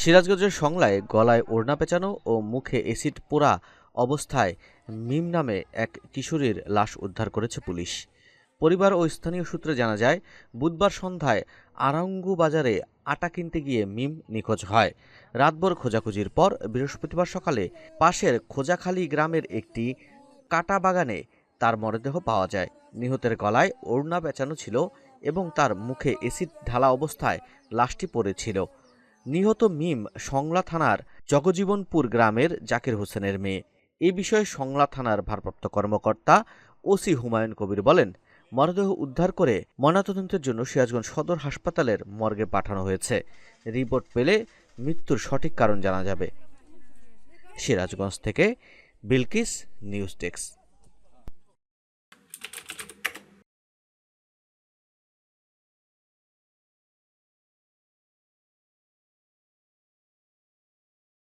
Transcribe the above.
সিরাজগঞ্জের সংলায় গলায় ওড়না পেঁচানো ও মুখে এসিড পোড়া অবস্থায় মিম নামে এক কিশোরীর লাশ উদ্ধার করেছে পুলিশ। পরিবার ও স্থানীয় সূত্রে জানা যায়, বুধবার সন্ধ্যায় আরাঙ্গু বাজারে আটা কিনতে গিয়ে মিম নিখোঁজ হয়। রাতভর খোঁজাখুঁজির পর বৃহস্পতিবার সকালে পাশের খোঁজাখালী গ্রামের একটি কাটা বাগানে তার মরদেহ পাওয়া যায়। নিহতের গলায় ওড়না পেঁচানো ছিল এবং তার মুখে এসিড ঢালা অবস্থায় লাশটি পড়েছিল। নিহত মিম সংলা থানার জগজীবনপুর গ্রামের জাকির হোসেনের মেয়ে। এ বিষয়ে সংলা থানার ভারপ্রাপ্ত কর্মকর্তা ওসি হুমায়ুন কবির বলেন, মরদেহ উদ্ধার করে ময়নাতদন্তের জন্য সিরাজগঞ্জ সদর হাসপাতালের মর্গে পাঠানো হয়েছে। রিপোর্ট পেলে মৃত্যুর সঠিক কারণ জানা যাবে। সিরাজগঞ্জ থেকে বিলকিস নিউজ ডেস্ক।